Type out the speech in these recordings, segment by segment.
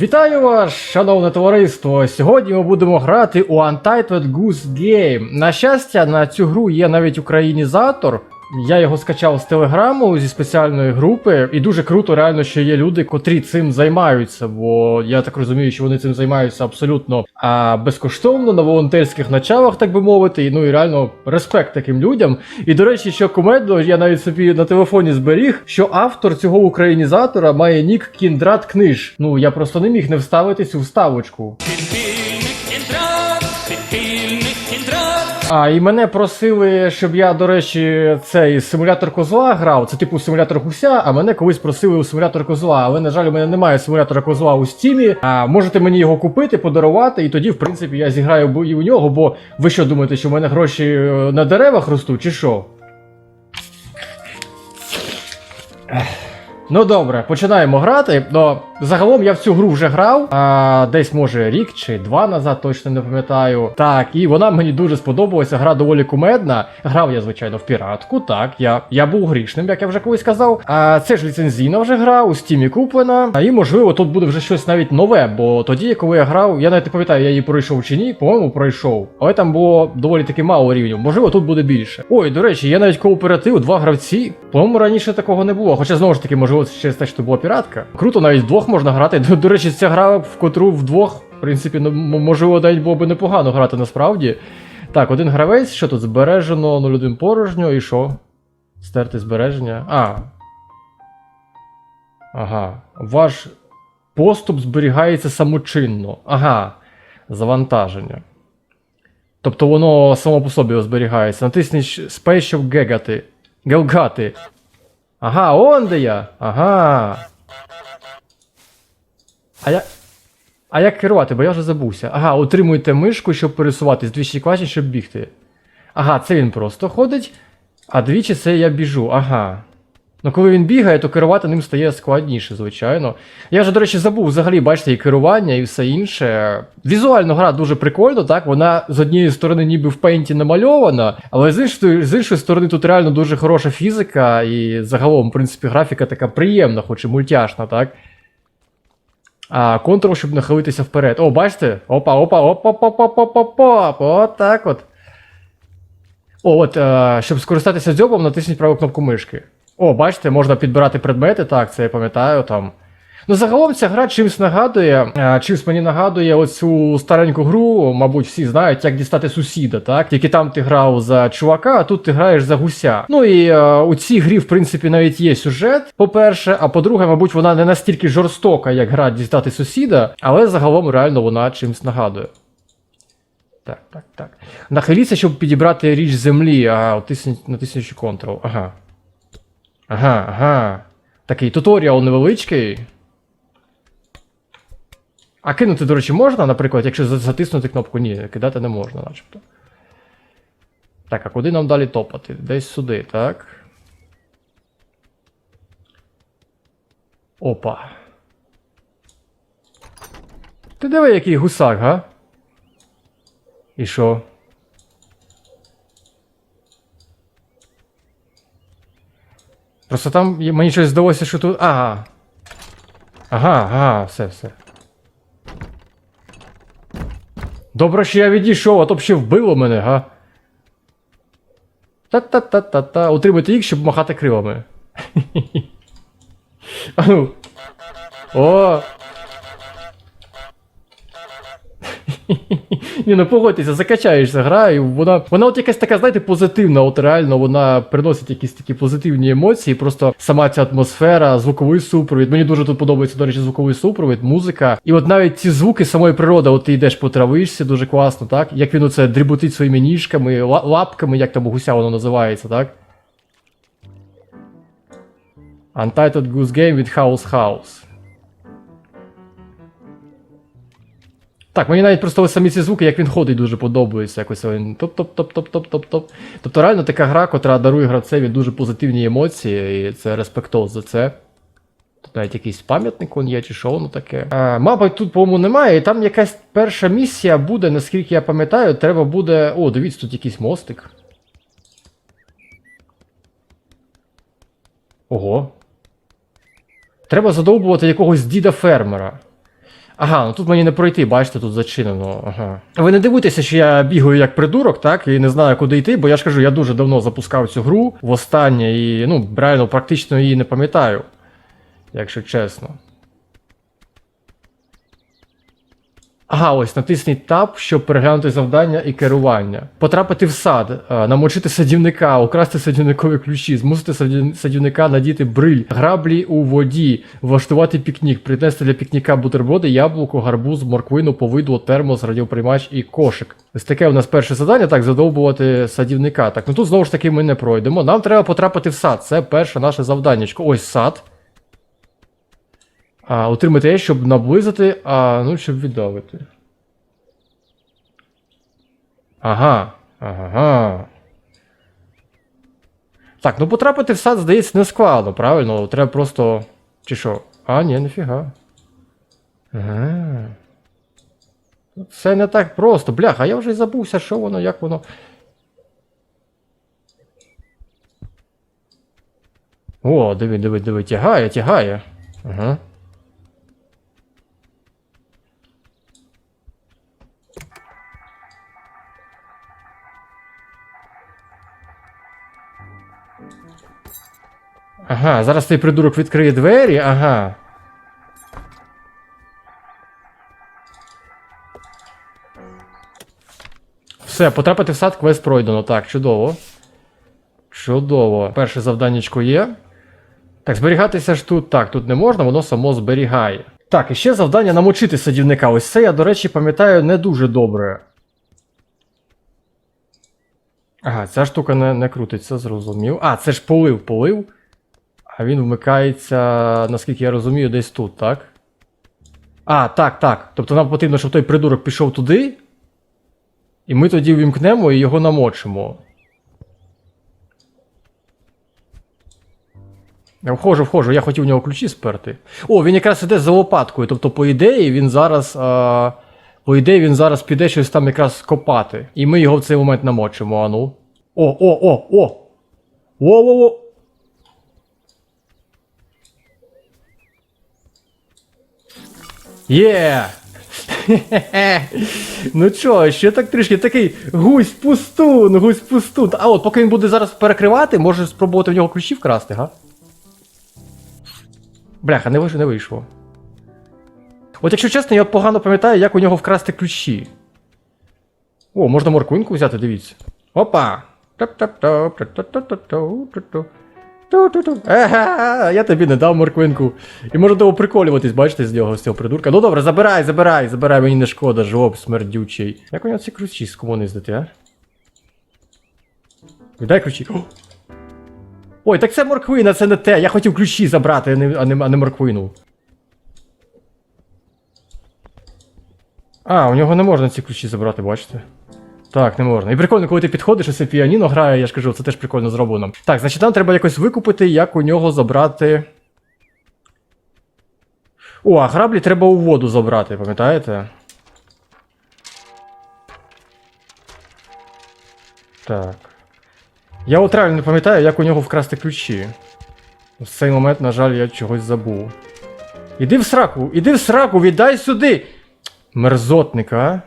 Вітаю вас, шановне товариство! Сьогодні ми будемо грати у Untitled Goose Game. На щастя, на цю гру є навіть українізатор. Я його скачав з телеграму зі спеціальної групи, і дуже круто, реально, що є люди, котрі цим займаються, бо я так розумію, що вони цим займаються абсолютно а, безкоштовно на волонтерських началах, так би мовити. І, ну і реально респект таким людям. І до речі, що кумедно, я навіть собі на телефоні зберіг, що автор цього українізатора має нік Кіндрат Книж. Ну я просто не міг не вставити цю вставочку. А, і мене просили, щоб я, до речі, цей симулятор козла грав. Це типу симулятор гуся, а мене колись просили у симулятор козла. Але, на жаль, у мене немає симулятора козла у стімі. А можете мені його купити, подарувати, і тоді, в принципі, я зіграю і у нього, бо ви що думаєте, що в мене гроші е, на деревах ростуть, чи що? Ну добре, починаємо грати. Ну, загалом я в цю гру вже грав. А, десь може рік чи два назад, точно не пам'ятаю. Так, і вона мені дуже сподобалася. Гра доволі кумедна. Грав я, звичайно, в піратку. Так, я, я був грішним, як я вже колись казав. А це ж ліцензійна вже гра, у стімі куплена. А і можливо тут буде вже щось навіть нове. Бо тоді, коли я грав, я навіть не пам'ятаю, я її пройшов чи ні. По-моєму, пройшов. Але там було доволі таки мало рівнів. Можливо, тут буде більше. Ой, до речі, я навіть кооператив, два гравці. По-моєму, раніше такого не було. Хоча знову ж таки, можливо, це через те, що була піратка. Круто, навіть можна грати. До, до речі, ця гра, в котру вдвох, в принципі, ну, можливо, навіть було би непогано грати насправді. Так, один гравець, що тут збережено 0,1 порожньо, і що? Стерти збереження. А. Ага. Ваш поступ зберігається самочинно. Ага. Завантаження. Тобто воно само по собі зберігається. Натисніть Space, щоб гегати. Гелгати. Ага, он де я. Ага. А я. А як керувати, бо я вже забувся. Ага, утримуйте мишку, щоб пересуватись, двічі класні, щоб бігти. Ага, це він просто ходить, а двічі це я біжу. Ага. Ну, коли він бігає, то керувати ним стає складніше, звичайно. Я вже, до речі, забув взагалі, бачите, і керування, і все інше. Візуально гра дуже прикольно, так? Вона з однієї сторони ніби в пейнті намальована, але з іншої, з іншої сторони тут реально дуже хороша фізика, і загалом, в принципі, графіка така приємна, хоч і мультяшна, так? А, контрол, щоб нахилитися вперед. О, бачите? Опа, опа, опа, опа, опа, опа, опа, От так от. О, от, а, щоб скористатися дзьобом, натисніть праву кнопку мишки. О, бачите, можна підбирати предмети, так, це я пам'ятаю там. Ну, загалом ця гра чимось нагадує, е, чимось мені нагадує оцю стареньку гру, мабуть, всі знають, як дістати сусіда, так? Тільки там ти грав за чувака, а тут ти граєш за гуся. Ну і е, у цій грі, в принципі, навіть є сюжет, по-перше, а по-друге, мабуть, вона не настільки жорстока, як гра дістати сусіда, але загалом реально вона чимось нагадує. Так, так, так. Нахиліться, щоб підібрати річ землі, а натисніть, натисніть Ctrl. Ага. Ага, ага. Такий туторіал невеличкий. А кинути, до речі, можна, наприклад, якщо затиснути кнопку ні, кидати не можна, начебто. Так, а куди нам далі топати? Десь сюди, так. Опа. Ти диви, який гусак, га? І що? Просто там мені щось здалося, що тут. Ага. Ага, ага, все, все. Добре, що я відійшов, а то б ще вбило мене, га. Та-та-та-та-та. Утримуйте їх, щоб махати крилами. А ну. О! Ні, ну погодьтеся, закачаєшся гра, і вона, вона от якась така, знаєте, позитивна, от реально вона приносить якісь такі позитивні емоції, просто сама ця атмосфера, звуковий супровід. Мені дуже тут подобається, до речі, звуковий супровід, музика. І от навіть ці звуки самої природи, от ти йдеш по травишці, дуже класно, так? Як він оце дріботить своїми ніжками, лапками, як там гуся воно називається, так? Untitled Goose Game від House House. Так, мені навіть просто самі ці звуки, як він ходить, дуже подобається. Якось він топ-топ-топ-топ-топ-топ-топ. Тобто реально така гра, котра дарує гравцеві дуже позитивні емоції, і це респектоз за це. Тут навіть якийсь пам'ятник он є, чи що воно таке. А, мабуть, тут, по-моєму, немає. І там якась перша місія буде, наскільки я пам'ятаю, треба буде. О, дивіться, тут якийсь мостик. Ого. Треба задовбувати якогось діда фермера. Ага, ну тут мені не пройти, бачите, тут зачинено. Ага. Ви не дивуйтеся, що я бігаю як придурок, так, і не знаю, куди йти, бо я ж кажу, я дуже давно запускав цю гру востаннє і, ну, реально, практично її не пам'ятаю. Якщо чесно. Ага, ось натисніть Tab, щоб переглянути завдання і керування. Потрапити в сад, е, намочити садівника, украсти садівникові ключі, змусити садівника надіти бриль, граблі у воді, влаштувати пікнік, принести для пікніка бутерброди, яблуко, гарбуз, морквину, повидло, термос, радіоприймач і кошик. Ось таке у нас перше завдання, так, задовбувати садівника. Так, ну тут знову ж таки ми не пройдемо. Нам треба потрапити в сад. Це перше наше завданнячко. Ось сад. А, отримати Е, щоб наблизити, а ну, щоб віддавити. Ага. Ага. Так, ну потрапити в сад, здається, не складно, правильно? Треба просто. Чи що? А, ні, ніфіга. Ага. Це не так просто. Бляха, я вже й забувся, що воно, як воно. О, диви, диви, диви, тягає, тягає. Ага. Ага, зараз цей придурок відкриє двері, ага. Все, потрапити в сад квест пройдено. Так, чудово. Чудово. Перше завданнячко є. Так, зберігатися ж тут. Так, тут не можна, воно само зберігає. Так, і ще завдання намочити садівника. Ось це я, до речі, пам'ятаю не дуже добре. Ага, ця штука не, не крутиться, зрозумів. А, це ж полив, полив. А він вмикається, наскільки я розумію, десь тут, так? А, так, так. Тобто нам потрібно, щоб той придурок пішов туди. І ми тоді вімкнемо і його намочимо. Я входжу, входжу, я хотів у нього ключі сперти. О, він якраз іде за лопаткою. Тобто, по ідеї, він зараз. А, по ідеї, він зараз піде щось там якраз копати. І ми його в цей момент намочимо, а ну. О, о, о, о! Во-во-во! Є! ну чо, ще так трішки такий гусь пустун, гусь пустун. А от поки він буде зараз перекривати, може спробувати в нього ключі вкрасти, га? Бляха, не вийшло, не вийшло. От якщо чесно, я погано пам'ятаю, як у нього вкрасти ключі. О, можна морквинку взяти, дивіться. Опа! Ту-ту-ту. Ага, я тобі не дав морквинку. І можу того приколюватись, бачите, з нього, з цього придурка. Ну добре, забирай, забирай, забирай, мені не шкода, жлоб смердючий. Як у нього ці ключі з кому здати, а? Дай ключі. О! Ой, так це морквина, це не те. Я хотів ключі забрати, а не, а не, а не морквину. А, у нього не можна ці ключі забрати, бачите? Так, не можна. І прикольно, коли ти підходиш, і це піаніно грає, я ж кажу, це теж прикольно зроблено. Так, значить, нам треба якось викупити, як у нього забрати. О, а граблі треба у воду забрати, пам'ятаєте? Так. Я от реально не пам'ятаю, як у нього вкрасти ключі. В цей момент, на жаль, я чогось забув. Іди в сраку, іди в сраку, віддай сюди! Мерзотник, а?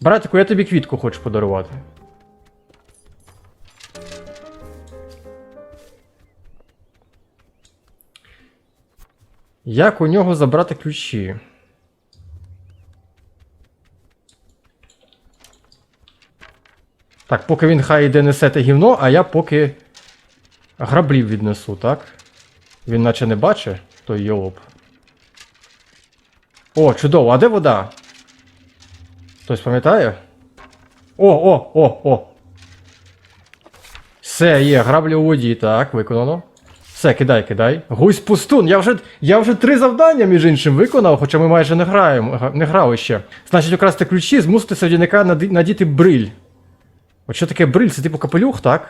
Братику, я тобі квітку хочу подарувати. Як у нього забрати ключі? Так, поки він хай іде несе те гівно, а я поки граблів віднесу, так? Він наче не бачить, той йолоп. О, чудово, а де вода? Хтось пам'ятає? О, о, о, о. Все, є, граблі у воді, так, виконано. Все, кидай, кидай. Гусь пустун. Я вже, я вже три завдання, між іншим, виконав, хоча ми майже не граємо, не грали ще. Значить, украсти ключі, змусити садівника надіти бриль. От що таке бриль? Це типу капелюх, так?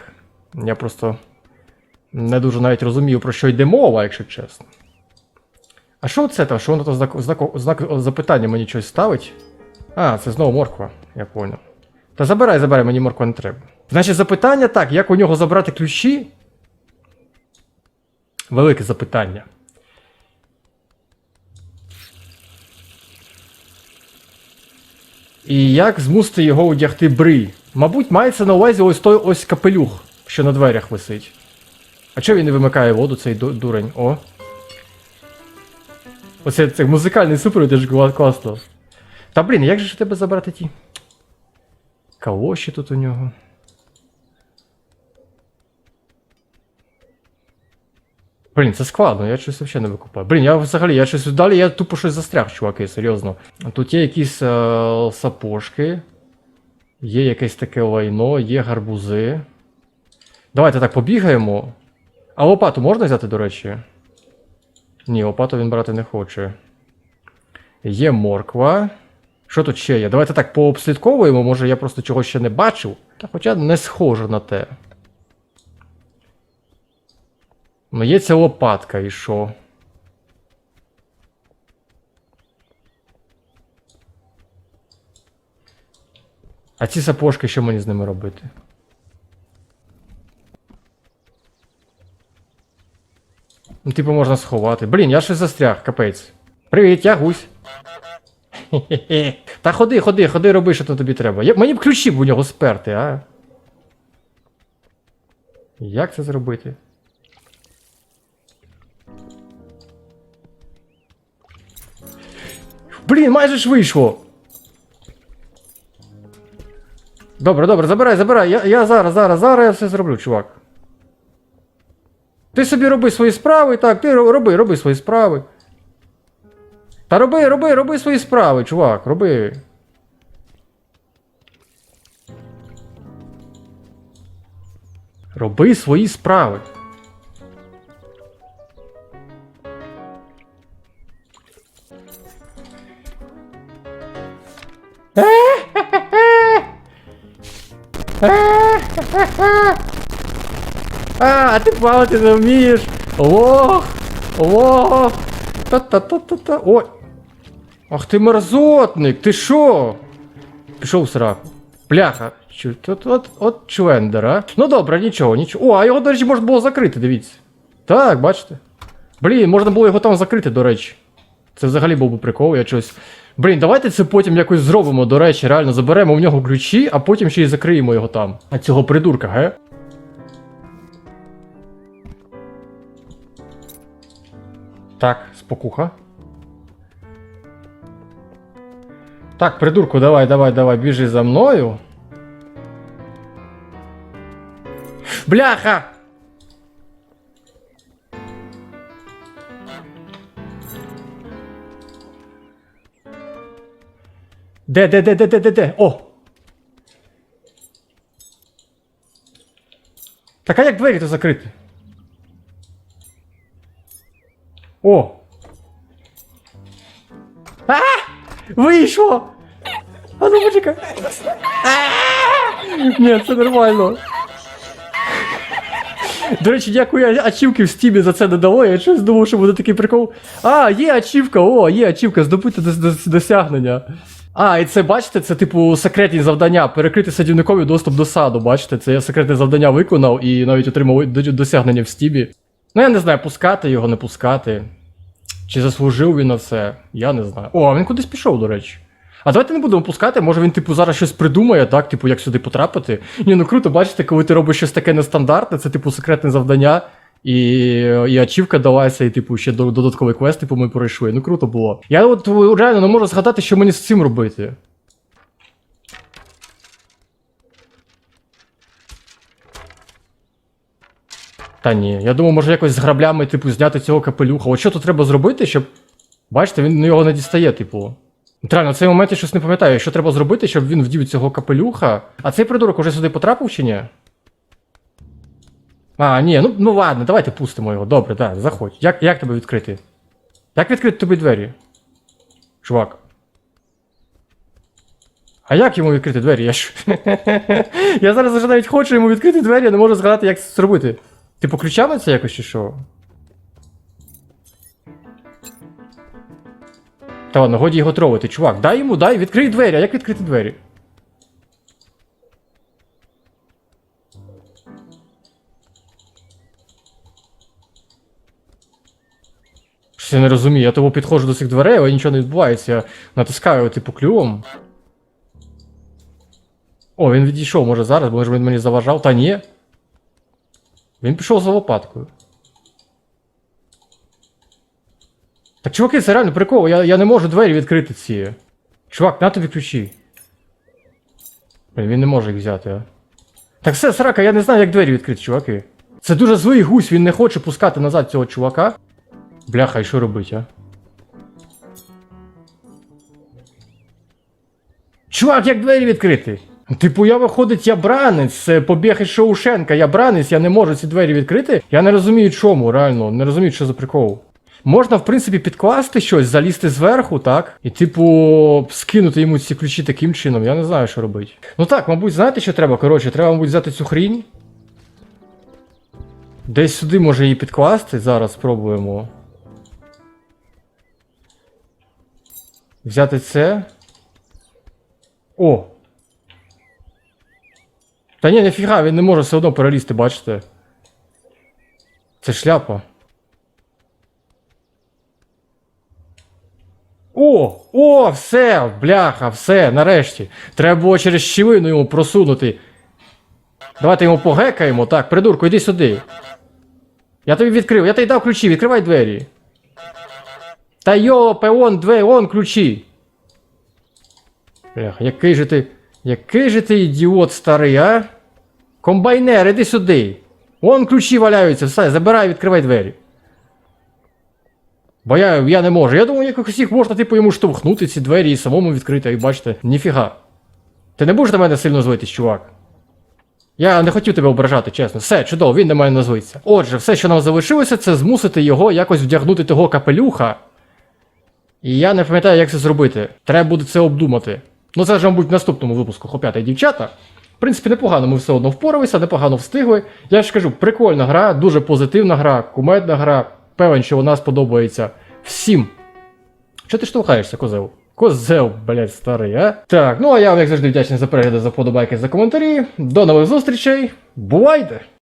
Я просто не дуже навіть розумію, про що йде мова, якщо чесно. А що це там? Що воно там знак, знак, знак запитання мені щось ставить? А, це знову морква, я поняв. Та забирай, забирай, мені морква не треба. Значить, запитання так, як у нього забрати ключі? Велике запитання. І як змусити його одягти бри? Мабуть, мається на увазі ось той ось капелюх, що на дверях висить. А чого він не вимикає воду, цей дурень? О. Оце це музикальний супер, де ж класно. Та блін, як же ж тебе забрати ті? Калоші тут у нього. Блін, це складно, я щось взагалі не викупаю. Блін, я взагалі, я щось далі, я тупо щось застряг, чуваки, серйозно. Тут є якісь е, сапожки, є якесь таке лайно, є гарбузи. Давайте так побігаємо. А лопату можна взяти, до речі? Ні, лопату він брати не хоче. Є морква. Що тут ще є? Давайте так пообслідковуємо, може я просто чогось ще не бачив. Та хоча не схоже на те. Ну, є ця лопатка і що? А ці сапожки, що мені з ними робити? Ну, типу, можна сховати. Блін, я щось застряг, капець. Привіт, я гусь. Та ходи, ходи, ходи, роби, що то тобі треба. Я, мені б ключі б у нього сперти, а? Як це зробити? Блін, майже ж вийшло. Добре, добре, забирай, забирай. Я, я зараз, зараз, зараз я все зроблю, чувак. Ти собі роби свої справи, так, ти роби, роби свої справи. Та роби, роби, роби свої справи, чувак, роби. Роби свої справи. А, ти плавати не вмієш. Лох! Лох! Та-та-та-та-та. Ой! Ах ти мерзотник, ти що? Пішов в сраку. Бляха. Чу- От, от, от чвендер, а? Ну добре, нічого, нічого. О, а його, до речі, можна було закрити, дивіться. Так, бачите. Блін, можна було його там закрити, до речі. Це взагалі був би прикол, я щось. Блін, давайте це потім якось зробимо, до речі, реально заберемо в нього ключі, а потім ще й закриємо його там. А цього придурка, ге? Так, спокуха. Так, придурку, давай, давай, давай, біжи за мною. Бляха! Де, де, де, де, де, де, де? О! Так а як двері то закрити? О! Вийшло! А ну почекай! Ні, це нормально. До речі, дякую ачівки в стімі за це не дало. Я щось думав, що буде такий прикол. А, є ачівка, о, є ачівка, здобути дос- дос- досягнення. А, і це бачите, це типу секретні завдання. Перекрити садівникові доступ до саду. Бачите, це я секретне завдання виконав і навіть отримав досягнення в стімі. Ну я не знаю, пускати його, не пускати. Чи заслужив він на це? Я не знаю. О, а він кудись пішов, до речі. А давайте не будемо пускати, може він, типу, зараз щось придумає, так, типу, як сюди потрапити. Ні, ну круто, бачите, коли ти робиш щось таке нестандартне, це, типу, секретне завдання, і, і ачівка далася, і, типу, ще додатковий квест, типу, ми пройшли. Ну круто було. Я от реально не можу згадати, що мені з цим робити. Та ні, я думаю, може якось з граблями, типу, зняти цього капелюха. От що тут треба зробити, щоб. Бачите, він його не дістає, типу. Реально, в цей момент я щось не пам'ятаю, що треба зробити, щоб він вдів цього капелюха. А цей придурок уже сюди потрапив чи ні? А, ні, ну, ну ладно, давайте пустимо його. Добре, так, заходь. Як, як тебе відкрити? Як відкрити тобі двері? Чувак. А як йому відкрити двері? Я ж. я зараз вже навіть хочу йому відкрити двері, я не можу згадати, як це зробити. Типу ключами це якось чи що? Та ладно, годі його тролити, чувак. Дай йому, дай, відкрий двері, а як відкрити двері? Щось я не розумію, я того підходжу до цих дверей, але нічого не відбувається. Я натискаю, типу, клювом. О, він відійшов, може зараз, може він мені заважав. Та ні. Він пішов за лопаткою. Так, чуваки, це реально прикол. Я, я не можу двері відкрити ці. Чувак, на тобі ключі. Блін, він не може їх взяти, а. Так все, срака, я не знаю, як двері відкрити, чуваки. Це дуже злий гусь, він не хоче пускати назад цього чувака. Бляха, і що робить, а? Чувак, як двері відкрити? Типу, я виходить, я бранець, побіг із Шоушенка, я бранець, я не можу ці двері відкрити. Я не розумію чому, реально, не розумію, що за прикол. Можна, в принципі, підкласти щось, залізти зверху, так? І, типу, скинути йому ці ключі таким чином, я не знаю, що робити. Ну так, мабуть, знаєте, що треба? Коротше, треба, мабуть, взяти цю хрінь. Десь сюди може її підкласти. Зараз спробуємо. Взяти це. О! Та ні, ніфіга, він не може все одно перелізти, бачите? Це шляпа. О! О, все! Бляха, все, нарешті. Треба було через щілину йому просунути. Давайте йому погекаємо. Так, придурку, іди сюди. Я тобі відкрив, я тобі дав ключі, відкривай двері. Та йопе, он двері, он ключі. Бляха, який же ти. Який же ти ідіот старий, а? Комбайнер, іди сюди. Вон ключі валяються, все, забирай, відкривай двері. Бо я, я не можу. Я думаю, якось їх можна, типу, йому штовхнути ці двері і самому відкрити, як бачите, ніфіга. Ти не будеш на мене сильно звитись, чувак. Я не хотів тебе ображати, чесно. Все, чудово, він на мене назвиться. Отже, все, що нам залишилося, це змусити його якось вдягнути того капелюха. І я не пам'ятаю, як це зробити. Треба буде це обдумати. Ну це ж, мабуть, в наступному випуску хлоп'ята і дівчата. В принципі, непогано ми все одно впоралися, непогано встигли. Я ж кажу, прикольна гра, дуже позитивна гра, кумедна гра. Певен, що вона сподобається всім. Що ти штовхаєшся, козел? Козел, блядь, старий, а? Так, ну а я вам, як завжди, вдячний за перегляди, за вподобайки, за коментарі. До нових зустрічей. Бувайте!